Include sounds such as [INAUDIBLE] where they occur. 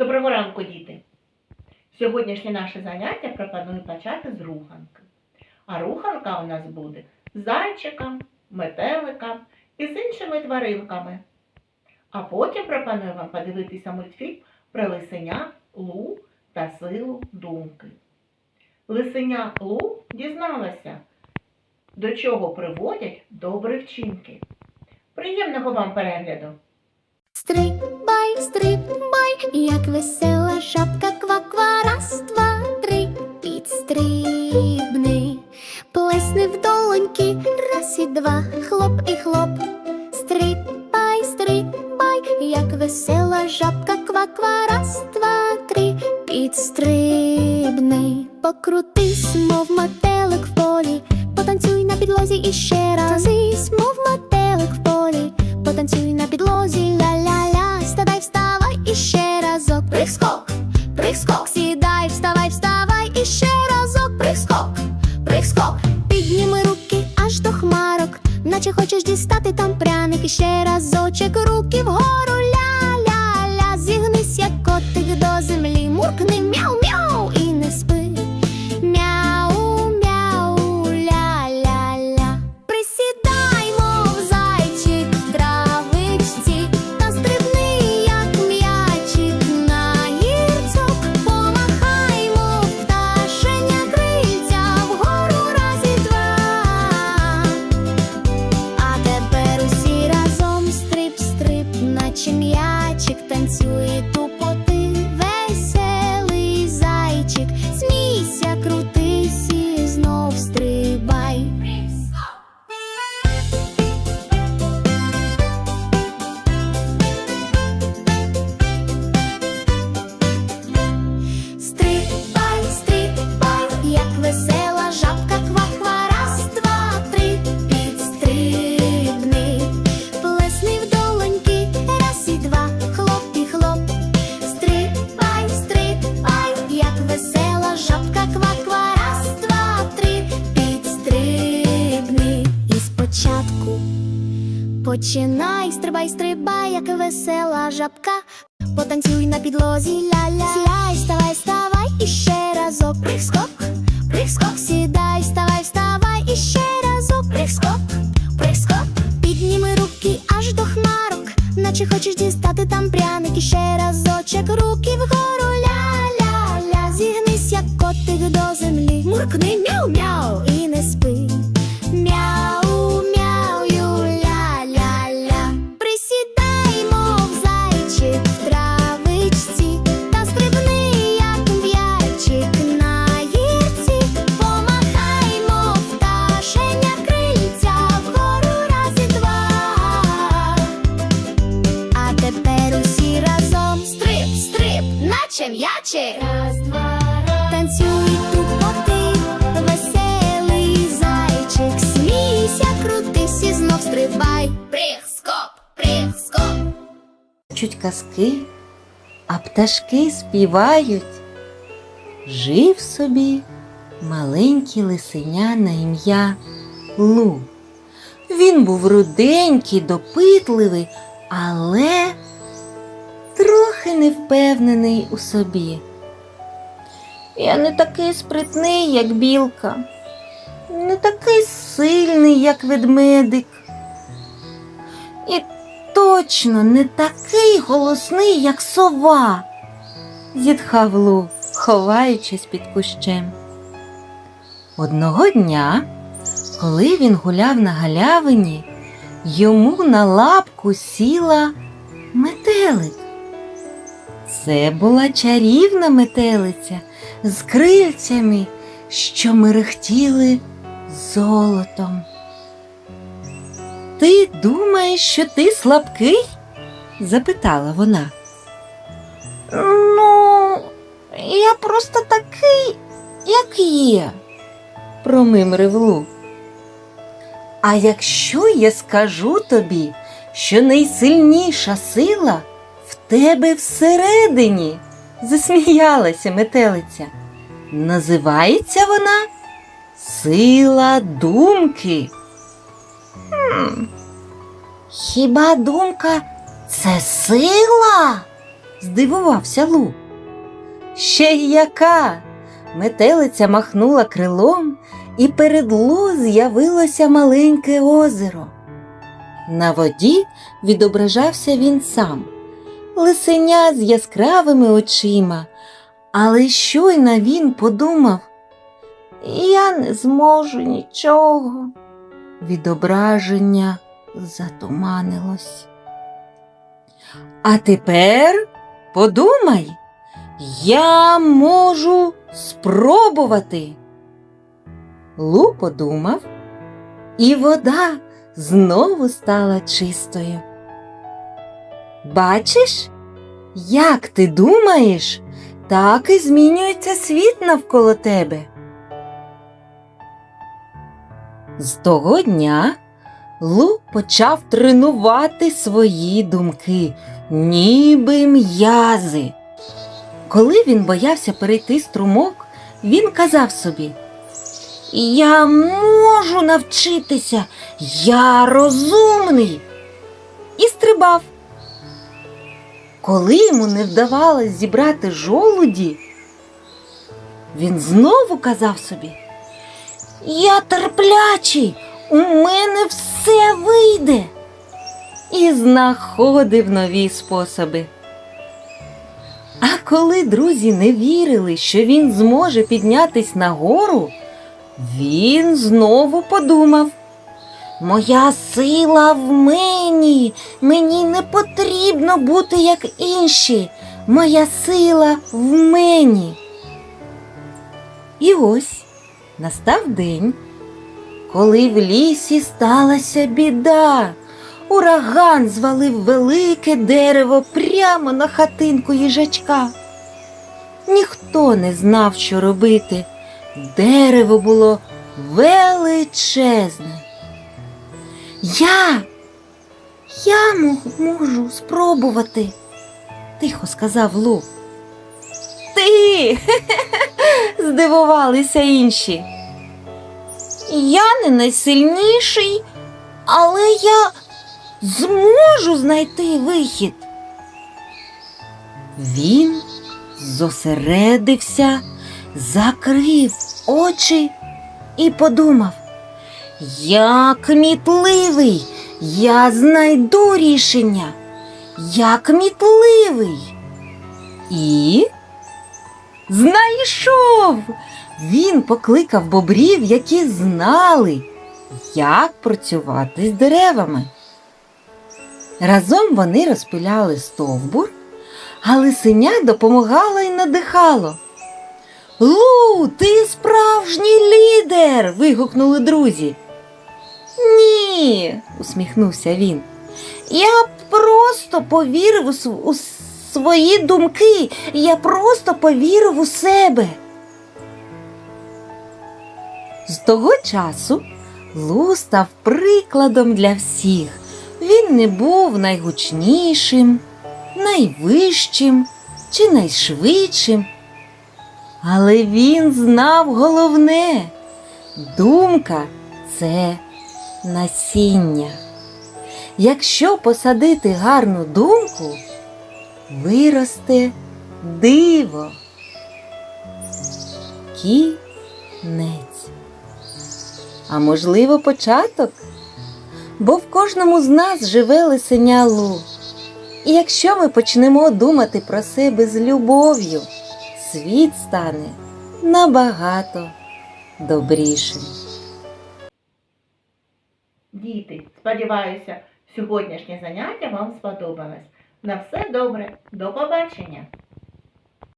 Доброго ранку, діти! Сьогоднішнє наше заняття пропоную почати з руханки. А руханка у нас буде з зайчиком, метеликом і з іншими тваринками. А потім пропоную вам подивитися мультфільм про лисеня Лу та силу думки. Лисеня Лу дізналася, до чого приводять добрі вчинки. Приємного вам перегляду! Стрибай, стрибай, як весела шапка ква-ква, раз, два, три, підстрибни, плесни в долоньки, раз і два, хлоп і хлоп. Стрибай, стрибай, як весела жабка ква-ква, раз, два, три, підстрибни, покрутись, мов метелик в полі, потанцюй на підлозі і наче хочеш дістати там пряник? І ще разочек, руки вгору, починай, стрибай, стрибай, як весела жабка. Потанцюй на підлозі, ля-ля. Сідай, вставай, вставай і ще разок. Прискок, прискок, сідай, вставай, вставай і ще разок. Прискок, прискок, підніми руки аж до хмарок, наче хочеш дістати там пряник. І ще разочек руки вгору, ля-ля-ля Зігнись, як котик до землі. Муркни мяу-мяу м'ячик Раз, два, раз Танцюй тупоти, веселий зайчик Смійся, крутись і знов стрибай Прископ, прископ Чуть казки, а пташки співають. Жив собі маленький лисеня на ім'я Лу. Він був руденький, допитливий, але трохи невпевнений у собі. Я не такий спритний, як білка, не такий сильний, як ведмедик. І точно не такий голосний, як сова, зітхав Лу, ховаючись під кущем. Одного дня, коли він гуляв на галявині, йому на лапку сіла метелик. Це була чарівна метелиця з крильцями, що мерехтіли золотом. Ти думаєш, що ти слабкий? запитала вона. Ну, я просто такий, як є, промимрив Лу. А якщо я скажу тобі, що найсильніша сила тебе всередині, засміялася метелиця. Називається вона Сила думки. Хм, хіба думка це сила? здивувався Лу. Ще яка? Метелиця махнула крилом, і перед Лу з'явилося маленьке озеро. На воді відображався він сам, лисеня з яскравими очима, але щойно він подумав, я не зможу нічого. Відображення затуманилось. А тепер подумай, я можу спробувати. Лу подумав, і вода знову стала чистою. Бачиш, як ти думаєш, так і змінюється світ навколо тебе. З того дня Лу почав тренувати свої думки, ніби м'язи. Коли він боявся перейти струмок, він казав собі: Я можу навчитися, я розумний. І стрибав. Коли йому не вдавалось зібрати жолуді, він знову казав собі: Я терплячий, у мене все вийде. І знаходив нові способи. А коли друзі не вірили, що він зможе піднятись нагору, він знову подумав. Моя сила в мені, мені не потрібно бути як інші. Моя сила в мені. І ось настав день, коли в лісі сталася біда. Ураган звалив велике дерево прямо на хатинку їжачка. Ніхто не знав, що робити. Дерево було величезне. Я, я мо- можу спробувати, тихо сказав Лу. Ти. [LAUGHS] здивувалися інші. Я не найсильніший, але я зможу знайти вихід. Він зосередився, закрив очі і подумав. Я кмітливий, я знайду рішення. Я кмітливий. І знайшов. Він покликав бобрів, які знали, як працювати з деревами. Разом вони розпиляли стовбур, а лисеня допомагало і надихало. Лу, ти справжній лідер. вигукнули друзі. Ні, усміхнувся він. Я просто повірив у, свої думки. Я просто повірив у себе. З того часу Лу став прикладом для всіх. Він не був найгучнішим, найвищим чи найшвидшим. Але він знав головне думка це насіння. Якщо посадити гарну думку, виросте диво. Кінець. А можливо, початок? Бо в кожному з нас живе лисеня Лу. І якщо ми почнемо думати про себе з любов'ю, світ стане набагато добрішим. Діти, сподіваюся, сьогоднішнє заняття вам сподобалось. На все добре, до побачення!